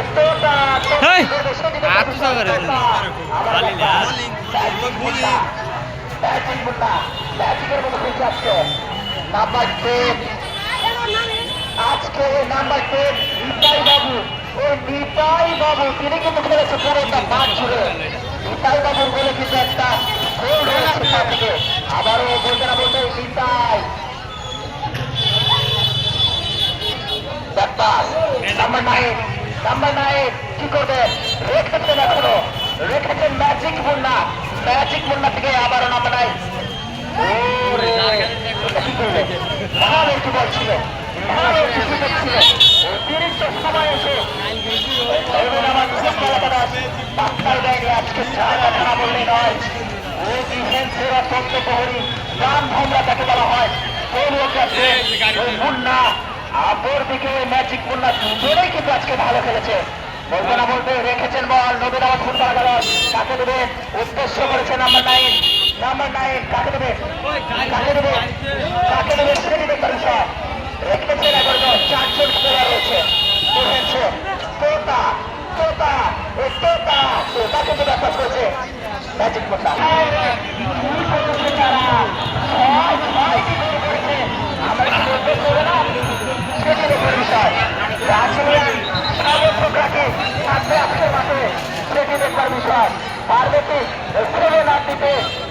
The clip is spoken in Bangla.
হেই! আর তো সাগরে নাম্বার টেন আজকে নাম্বার টেন নিতাই বাবু ওই নিতাই বাবু তিনি কিন্তু খেলেছে পুরোটা মাঠ জুড়ে নিতাই বাবুর বলে। কিন্তু একটা গোল হয়েছে তার থেকে আবারও বলতে না বলতে নিতাই ব্যাপার নাম্বার নাইন নাম্বার নাইন কি করবেন? রেখেছেন এখনও। রেখেছেন ম্যাজিক মুন্না। ম্যাজিক মুন্না থেকে আবারও নাম্বার নাইন কি করবে ভালো একটু বল ছিল ভালো একটু সুযোগ ছিল অতিরিক্ত সময় এসে আমার পাত্তাই দেয়নি আজকে জায়গা না বললে নয়। ও ডিফেন্সের অত্যন্ত প্রহরী। রান ভোমরা আপর দিকে ম্যাজিক মুন্না দুজনেই কিন্তু আজকে ভালো খেলেছে। বলতে না বলতে রেখেছেন বল, নবীন আবার ফুট করা গেল। কাকে দেবে? উদ্দেশ্য করেছে নাম্বার নাইন নাম্বার নাইন কাকে দেবে? কাকে দেবে? কাকে দেবে? সেটি দেখবার বিষয় রেখেছেন এগারো চারজন খেলোয়াড় রয়েছে। দেখেছে তোতা তোতা তোতা তোতা কিন্তু ব্যাপার করেছে। ম্যাজিক মুন্না। टीम पर विश्वास पार्वती सर्वनाथ पे